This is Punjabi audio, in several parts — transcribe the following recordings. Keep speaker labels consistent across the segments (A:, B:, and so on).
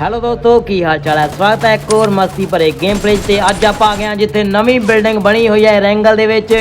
A: ਹੈਲੋ ਦੋਸਤੋ ਕੀ ਹਾਲ ਚਾਲ ਹੈ? ਸਵਾਗਤ ਹੈ ਇੱਕ ਹੋਰ ਮਸਤੀ ਭਰੇ ਗੇਮ ਪਲੇ ਤੇ ਅੱਜ ਆਪਾਂ ਆ ਗਏ ਹਾਂ ਜਿੱਥੇ ਨਵੀਂ ਬਿਲਡਿੰਗ ਬਣੀ ਹੋਈ ਹੈ ਰੈਂਗਲ ਦੇ ਵਿੱਚ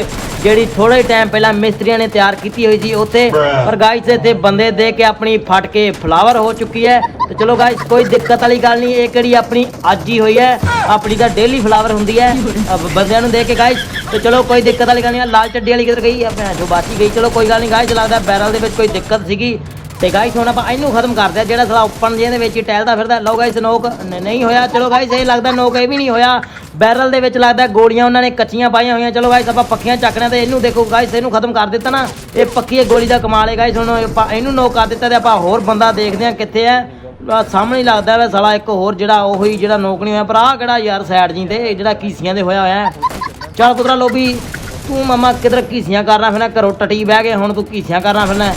A: ਜਿਹੜੀ ਥੋੜੇ ਟਾਈਮ ਪਹਿਲਾਂ ਮਿਸਤਰੀਆਂ ਨੇ ਤਿਆਰ ਕੀਤੀ ਹੋਈ ਸੀ। ਉੱਥੇ ਪਰ ਗਾਇਸ ਇੱਥੇ ਬੰਦੇ ਦੇ ਕੇ ਆਪਣੀ ਫਟ ਕੇ ਫਲਾਵਰ ਹੋ ਚੁੱਕੀ ਹੈ। ਤੇ ਚਲੋ ਗਾਇਸ ਕੋਈ ਦਿੱਕਤ ਵਾਲੀ ਗੱਲ ਨਹੀਂ ਇਹ ਕਿਹੜੀ ਆਪਣੀ ਅੱਜ ਹੀ ਹੋਈ ਹੈ। ਆਪਣੀ ਤਾਂ ਡੇਲੀ ਫਲਾਵਰ ਹੁੰਦੀ ਹੈ। ਅਬ ਬੰਦਿਆਂ ਨੂੰ ਦੇ ਕੇ ਗਾਇਸ ਤੇ ਚਲੋ ਕੋਈ ਦਿੱਕਤ ਵਾਲੀ ਗੱਲ ਨਹੀਂ ਲਾਲ ਚੱਡੀ ਵਾਲੀ ਕਿੱਧਰ ਗਈ? ਆ ਭੈਣ ਜੋ ਬਾਚੀ ਗਈ। ਚਲੋ ਕੋਈ ਗੱਲ ਨਹੀਂ ਗਾਇਸ ਲੱਗਦਾ ਬੈਰਲ ਦੇ ਵਿੱਚ ਕੋਈ ਦਿੱਕਤ ਸੀਗੀ। ਤੇ ਗਾਇਸ ਹੁਣ ਆਪਾਂ ਇਹਨੂੰ ਖਤਮ ਕਰਦੇ ਆ ਜਿਹੜਾ ਸਾਲਾ ਓਪਨ ਜਿਹਦੇ ਵਿੱਚ ਹੀ ਟਹਿਲਦਾ ਫਿਰਦਾ। ਲਓ ਗਾਇਸ ਨੋਕ ਨਹੀਂ ਹੋਇਆ। ਚਲੋ ਗਾਇਸ ਇਹ ਲੱਗਦਾ ਨੋਕ ਇਹ ਵੀ ਨਹੀਂ ਹੋਇਆ। ਬੈਰਲ ਦੇ ਵਿੱਚ ਲੱਗਦਾ ਗੋਲੀਆਂ, ਉਹਨਾਂ ਨੇ ਕੱਚੀਆਂ ਪਾਈਆਂ ਹੋਈਆਂ। ਚਲੋ ਗਾਇਸ ਆਪਾਂ ਪੱਕੀਆਂ ਚੱਕਣਾ ਤੇ ਇਹਨੂੰ ਦੇਖੋ ਗਾਇਸ ਇਹਨੂੰ ਖਤਮ ਕਰ ਦਿੱਤਾ ਨਾ। ਇਹ ਪੱਕੀ ਇਹ ਗੋਲੀ ਦਾ ਕਮਾਲ ਹੈ ਗਾਇਸ ਹੁਣ ਆਪਾਂ ਇਹਨੂੰ ਨੋਕ ਕਰ ਦਿੱਤਾ ਤੇ ਆਪਾਂ ਹੋਰ ਬੰਦਾ ਦੇਖਦੇ ਆ ਕਿੱਥੇ ਹੈ। ਸਾਹਮਣੇ ਹੀ ਲੱਗਦਾ ਵਾ ਸਾਲਾ ਇੱਕ ਹੋਰ ਜਿਹੜਾ ਉਹ ਹੀ ਜਿਹੜਾ ਨੋਕ ਨਹੀਂ ਹੋਇਆ। ਪਰ ਆਹ ਕਿਹੜਾ ਯਾਰ ਸਾਈਡ ਜੀ ਤੇ ਜਿਹੜਾ ਕੀਸੀਆਂ ਦੇ ਹੋਇਆ ਹੋਇਆ ਹੈ। ਚੱਲ ਪੁੱਤਰਾ ਲੋਬੀ ਤੂੰ ਮਮਾ ਕਿਧਰ ਕੀਸੀਆਂ ਕਰਨਾ ਫਿਰਨਾ? ਘਰੋਂ ਟਟੀ ਬਹਿ ਗਏ ਹੁਣ ਤੂੰ ਕੀਸੀਆਂ ਕਰਨਾ ਫਿਰਨਾ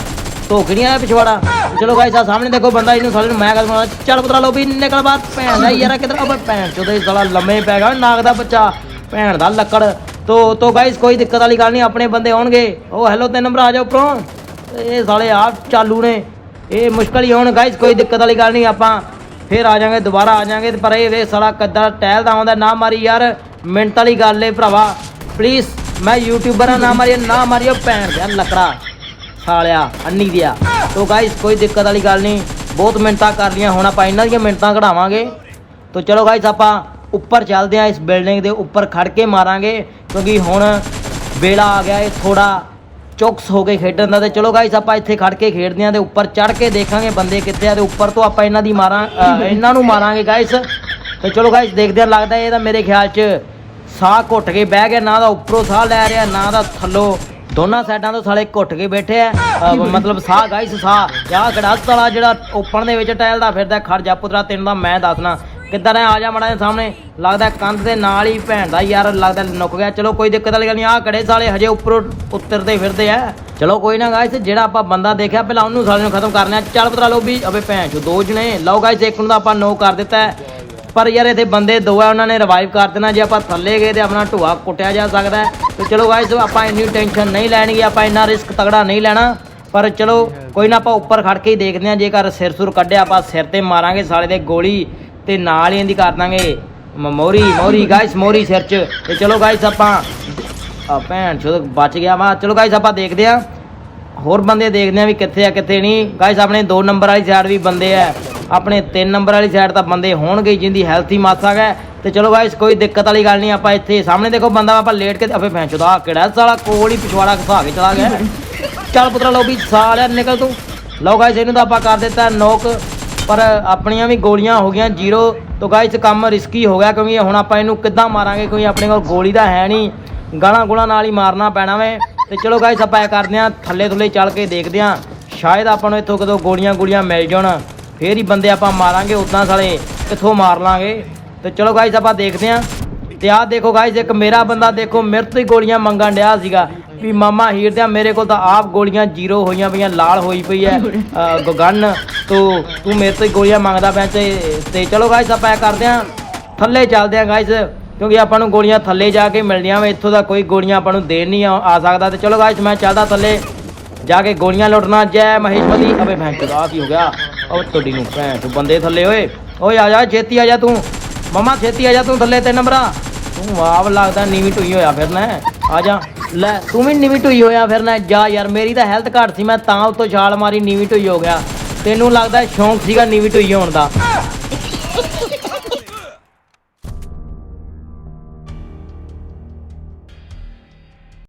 A: ਧੋਕੜੀਆਂ ਆ ਪਿਛਵਾੜਾ। ਚਲੋ ਗਾਇਸ ਆ ਸਾਹਮਣੇ ਦੇਖੋ ਬੰਦਾ ਇਹਨੂੰ ਸਾਲੇ ਨੂੰ ਮੈਂ ਗੱਲ ਮਾਰ ਚੱਲ ਪੁੱਤਰਾ ਲੋਬੀ ਨਿਕਲ ਬਾਹਰ। ਭੈਣ ਦਾ ਯਾਰ ਕਿਧਰ ਅਬੇ ਭੈਣ ਚੋਦੇ ਸਾਲਾ ਲੰਮੇ ਪੈ ਗਿਆ, ਨਾਗ ਦਾ ਬੱਚਾ, ਭੈਣ ਦਾ ਲੱਕੜ। ਤੋ ਤੋ ਗਾਇਸ ਕੋਈ ਦਿੱਕਤ ਵਾਲੀ ਗੱਲ ਨਹੀਂ, ਆਪਣੇ ਬੰਦੇ ਆਉਣਗੇ। ਉਹ ਹੈਲੋ ਤੇ ਨੰਬਰ ਆ ਜਾਓ ਉਪਰੋਂ। ਇਹ ਸਾਲੇ ਆਪ ਚਾਲੂ ਨੇ। ਇਹ ਮੁਸ਼ਕਲ ਹੀ ਹੋਣ ਗਾਇਸ ਕੋਈ ਦਿੱਕਤ ਵਾਲੀ ਗੱਲ ਨਹੀਂ, ਆਪਾਂ ਫੇਰ ਆ ਜਾਾਂਗੇ ਦੁਬਾਰਾ ਆ ਜਾਾਂਗੇ ਪਰ ਇਹ ਵੇ ਸਾਲਾ ਕੱਦਾ ਟਹਿਲਦਾ ਆਉਂਦਾ, ਨਾ ਮਾਰੀ ਯਾਰ, ਮਿੰਟ ਵਾਲੀ ਗੱਲ ਏ ਭਰਾਵਾ। ਪਲੀਜ਼ ਮੈਂ ਯੂਟਿਊਬਰ ਆ, ਨਾ ਮਾਰੀ ਨਾ ਮਾਰੀਓ ਭੈਣ ਦਾ ਲੱਕੜਾ। ਸਾਲਿਆ ਅੰਨੀ ਦਿਆ ਤੋ ਗਾਇਸ ਕੋਈ ਦਿੱਕਤ ਵਾਲੀ ਗੱਲ ਨਹੀਂ। ਬਹੁਤ ਮਿੰਟਾਂ ਕਰ ਲੀਆਂ ਹੁਣ ਆਪਾਂ ਇਹਨਾਂ ਦੀਆਂ ਮਿੰਟਾਂ ਕਢਾਵਾਂਗੇ। ਤੋ ਚਲੋ ਗਾਇਸ ਆਪਾਂ ਉੱਪਰ ਚੱਲਦੇ ਆ ਇਸ ਬਿਲਡਿੰਗ ਦੇ ਉੱਪਰ ਖੜ ਕੇ ਮਾਰਾਂਗੇ, ਕਿਉਂਕਿ ਹੁਣ ਵੇਲਾ ਆ ਗਿਆ ਇਹ ਥੋੜਾ ਚੌਕਸ ਹੋ ਕੇ ਖੇਡਣ ਦਾ। ਤੇ ਚਲੋ ਗਾਇਸ ਆਪਾਂ ਇੱਥੇ ਖੜ ਕੇ ਖੇਡਦੇ ਆਂ ਤੇ ਉੱਪਰ ਚੜ ਕੇ ਦੇਖਾਂਗੇ ਬੰਦੇ ਕਿੱਥੇ ਆ ਤੇ ਉੱਪਰ ਤੋਂ ਆਪਾਂ ਇਹਨਾਂ ਦੀ ਮਾਰਾਂ ਇਹਨਾਂ ਨੂੰ ਮਾਰਾਂਗੇ ਗਾਇਸ ਤੇ ਚਲੋ ਗਾਇਸ ਦੇਖਦੇ ਆ ਲੱਗਦਾ ਇਹ ਤਾਂ ਮੇਰੇ ਖਿਆਲ 'ਚ ਸਾਹ ਘੁੱਟ ਕੇ ਬਹਿ ਗਿਆ, ਨਾ ਦਾ ਉੱਪਰੋਂ ਸਾਹ ਲੈ ਰਿਹਾ, ਨਾ ਦਾ ਥੱਲੋਂ ਦੋਨਾਂ ਸਾਈਡਾਂ ਤੋਂ ਸਾਲੇ ਘੁੱਟ ਕੇ ਬੈਠੇ ਆ। ਮਤਲਬ ਸਾਹ ਗਾਇਸ ਸਾਹ। ਯਾ ਗੜਾਸ ਵਾਲਾ ਜਿਹੜਾ ਓਪਨ ਦੇ ਵਿੱਚ ਟਹਿਲਦਾ ਫਿਰਦਾ ਖੜ ਜਾ ਪੁੱਤਰਾ ਤੈਨੂੰ ਤਾਂ ਮੈਂ ਦੱਸਣਾ। ਕਿੱਦਾਂ ਹੈ ਆ ਜਾ ਮੜਾ ਸਾਹਮਣੇ। ਲੱਗਦਾ ਕੰਧ ਦੇ ਨਾਲ ਹੀ ਭੈਣ ਦਾ ਯਾਰ ਲੱਗਦਾ ਨੁੱਕ ਗਿਆ। ਚਲੋ ਕੋਈ ਦਿੱਕਤ ਵਾਲੀ ਗੱਲ ਨਹੀਂ ਆ ਕੜੇ ਸਾਲੇ ਹਜੇ ਉੱਪਰੋਂ ਉਤਰਦੇ ਫਿਰਦੇ ਆ। ਚਲੋ ਕੋਈ ਨਾ ਗਾਇਸ ਜਿਹੜਾ ਆਪਾਂ ਬੰਦਾ ਦੇਖਿਆ ਪਹਿਲਾਂ ਉਹਨੂੰ ਸਾਲੇ ਨੂੰ ਖਤਮ ਕਰਨਾ ਚੱਲ ਪਤਰਾ ਲਓ ਵੀ ਅਬੇ ਭੈਣ ਚੋ ਦੋ ਜਣੇ। ਲਓ ਗਾਇਸ ਇੱਕ ਨੂੰ ਤਾਂ ਆਪਾਂ ਨੋ ਕਰ ਦਿੱਤਾ ਹੈ। ਪਰ ਯਾਰ ਇੱਥੇ ਬੰਦੇ ਦੋ ਆ, ਉਹਨਾਂ ਨੇ ਰਿਵਾਈਵ ਕਰ ਦੇਣਾ, ਜੇ ਆਪਾਂ ਥੱਲੇ ਗਏ ਤੇ ਆਪਣਾ ਢੂਆ ਕੁੱਟਿਆ ਜਾ ਸਕਦਾ ਹੈ। ਤੇ ਚਲੋ ਗਾਇਸ ਆਪਾਂ ਇੰਨੀ ਟੈਨਸ਼ਨ ਨਹੀਂ ਲੈਣੀ, ਆਪਾਂ ਇੰਨਾ ਰਿਸਕ ਤਗੜਾ ਨਹੀਂ ਲੈਣਾ। ਪਰ ਚਲੋ, ਕੋਈ ਨਾ ਆਪਾਂ ਉੱਪਰ ਖੜ ਕੇ ਹੀ ਦੇਖਦੇ ਹਾਂ, ਜੇਕਰ ਸਿਰ ਸੁਰ ਕੱਢਿਆ, ਆਪਾਂ ਸਿਰ ਤੇ ਮਾਰਾਂਗੇ ਸਾਲੇ ਦੇ ਗੋਲੀ ਤੇ ਨਾਲ ਹੀ ਇਹਦੀ ਕਰ ਦਾਂਗੇ। ਮ- ਮੋਰੀ ਮੋਰੀ ਗਾਇਸ ਮੋਰੀ ਸਿਰ 'ਚ। ਤੇ ਚਲੋ ਗਾਇਸ ਆਪਾਂ ਆ ਭੈਣ ਚੋਦ ਬਚ ਗਿਆ ਵਾ। ਚਲੋ ਗਾਇਸ ਆਪਾਂ ਦੇਖਦੇ ਆ ਹੋਰ ਬੰਦੇ ਦੇਖਦੇ ਆ ਵੀ ਕਿੱਥੇ ਆ, ਕਿੱਥੇ ਨਹੀਂ। ਗਾਇਸ ਆਪਣੇ 2 ਨੰਬਰ ਵਾਲੀ ਸਾਈਡ ਵੀ ਬੰਦੇ ਆ। ਆਪਣੇ 3 ਨੰਬਰ ਵਾਲੀ ਸਾਈਡ ਤਾਂ ਬੰਦੇ ਹੋਣਗੇ ਹੀ, ਜਿੰਦੀ ਹੈਲਥ ਹੀ ਮਾਸਾ ਹੈ। ਤੇ ਚਲੋ ਗਾਇਸ ਕੋਈ ਦਿੱਕਤ ਵਾਲੀ ਗੱਲ ਨਹੀਂ, ਆਪਾਂ ਇੱਥੇ ਸਾਹਮਣੇ ਦੇਖੋ ਬੰਦਾ, ਆਪਾਂ ਲੇਟ ਕੇ ਅਫੇ ਭੈਣ ਚੋਦ ਕਿਹੜਾ ਸਾਲਾ ਕੋਲ ਹੀ ਪਿਛਵਾੜਾ ਖਸਾ ਕੇ ਚਲਾ ਗਿਆ ਚੱਲ ਪੁੱਤਰਾ ਲਓ ਵੀ ਸਾਲਿਆ ਨਿਕਲ ਤੂੰ। ਲਓ ਗਾਇਸ ਇਹਨੂੰ ਤਾਂ ਆਪਾਂ ਕਰ ਦਿੱਤਾ ਨੋਕ ਪਰ ਆਪਣੀਆਂ ਵੀ ਗੋਲੀਆਂ ਹੋ ਗਈਆਂ ਜ਼ੀਰੋ ਤੋਂ ਗਾਇਸ ਕੰਮ ਰਿਸਕੀ ਹੋ ਗਿਆ ਕਿਉਂਕਿ ਹੁਣ ਆਪਾਂ ਇਹਨੂੰ ਕਿੱਦਾਂ ਮਾਰਾਂਗੇ, ਕੋਈ ਆਪਣੇ ਕੋਲ ਗੋਲੀ ਤਾਂ ਹੈ ਨਹੀਂ। ਗਾਲਾਂ ਗੁਲਾਂ ਨਾਲ ਹੀ ਮਾਰਨਾ ਪੈਣਾ ਵੇ। ਤੇ ਚਲੋ ਗਾਇਸ ਆਪਾਂ ਇਹ ਕਰਦੇ ਆਂ ਥੱਲੇ ਥੱਲੇ ਚੱਲ ਕੇ ਦੇਖਦੇ ਆਂ ਸ਼ਾਇਦ ਆਪਾਂ ਨੂੰ ਇੱਥੋਂ ਕਦੋਂ ਗੋਲੀਆਂ ਗੋਲੀਆਂ ਮਿਲ ਜਾਣ। ਫੇਰ ਹੀ ਬੰਦੇ ਆਪਾਂ ਮਾਰਾਂਗੇ ਉਦਾਂ ਸਾਲੇ ਕਿੱਥੋਂ ਮਾਰ ਲਾਂਗੇ। ਤੇ ਚਲੋ ਗਾਇਸ ਆਪਾਂ ਦੇਖਦੇ ਆਂ ਤੇ ਆਹ ਦੇਖੋ ਗਾਇਸ ਇੱਕ ਮੇਰਾ ਬੰਦਾ ਦੇਖੋ, ਮੇਰੇ ਤੋਂ ਹੀ ਗੋਲੀਆਂ ਮੰਗਣ ਡਿਆ ਸੀਗਾ ਵੀ ਮਾਮਾ ਹੀਰ ਦਿਆ ਮੇਰੇ ਕੋਲ ਤਾਂ ਆਪ ਗੋਲੀਆਂ ਜ਼ੀਰੋ ਹੋਈਆਂ ਪਈਆਂ, ਲਾਲ ਹੋਈ ਪਈ ਐ ਗਗਨ। ਤੂੰ ਤੂੰ ਮੇਰੇ ਤੋਂ ਹੀ ਗੋਲੀਆਂ ਮੰਗਦਾ ਪਿਆ ਤੇ ਤੇ ਚਲੋ ਗਾਇਸ ਆਪਾਂ ਇਹ ਕਰਦੇ ਆਂ ਥੱਲੇ ਚੱਲਦੇ ਆਂ ਗਾਇਸ ਕਿਉਂਕਿ ਆਪਾਂ ਨੂੰ ਗੋਲੀਆਂ ਥੱਲੇ ਜਾ ਕੇ ਮਿਲਣੀਆਂ ਵੇ, ਇੱਥੋਂ ਦਾ ਕੋਈ ਗੋਲੀਆਂ ਆਪਾਂ ਨੂੰ ਦੇਣ ਨਹੀਂ ਆ ਸਕਦਾ। ਤੇ ਚਲੋ ਗਾਇਸ ਮੈਂ ਚੱਲਦਾ ਥੱਲੇ, ਜਾ ਕੇ ਗੋਲੀਆਂ ਲੁੱਟਣਾ। ਜੈ ਮਹੇਸ਼ਪਤੀ ਅਬੇ ਭੈਣ ਚੋਦਾ ਕੀ ਹੋ ਗਿਆ। ਉਹ ਤੁਹਾਡੀ ਨੂੰ, ਭੈਣ ਤੂੰ ਬੰਦੇ ਥੱਲੇ ਓਏ। ਓਏ ਆ ਜਾ, ਛੇਤੀ ਆ ਜਾ ਤੂੰ। ਮਮਾ, ਛੇਤੀ ਆ ਜਾ ਤੂੰ ਥੱਲੇ ਤੇ ਨੰਬਰਾ। ਤੂੰ ਆਪ ਲੱਗਦਾ ਨੀਵੀਂ ਟੁਈ ਹੋਇਆ ਫਿਰਨਾ ਹੈ। ਆ ਜਾ, ਲੈ, ਤੂੰ ਵੀ ਨੀਵੀਂ ਟੁਈ ਹੋਇਆ ਫਿਰਨਾ ਹੈ। ਜਾ ਯਾਰ, ਮੇਰੀ ਤਾਂ ਹੈਲਥ ਘੱਟ ਸੀ, ਮੈਂ ਤਾਂ ਉੱਤੋਂ ਛਾਲ ਮਾਰੀ, ਨੀਵੀਂ ਟੁਈ ਹੋ ਗਿਆ। ਤੈਨੂੰ ਲੱਗਦਾ ਸ਼ੌਂਕ ਸੀਗਾ ਨੀਵੀਂ ਟੁਈ ਹੋਣ ਦਾ।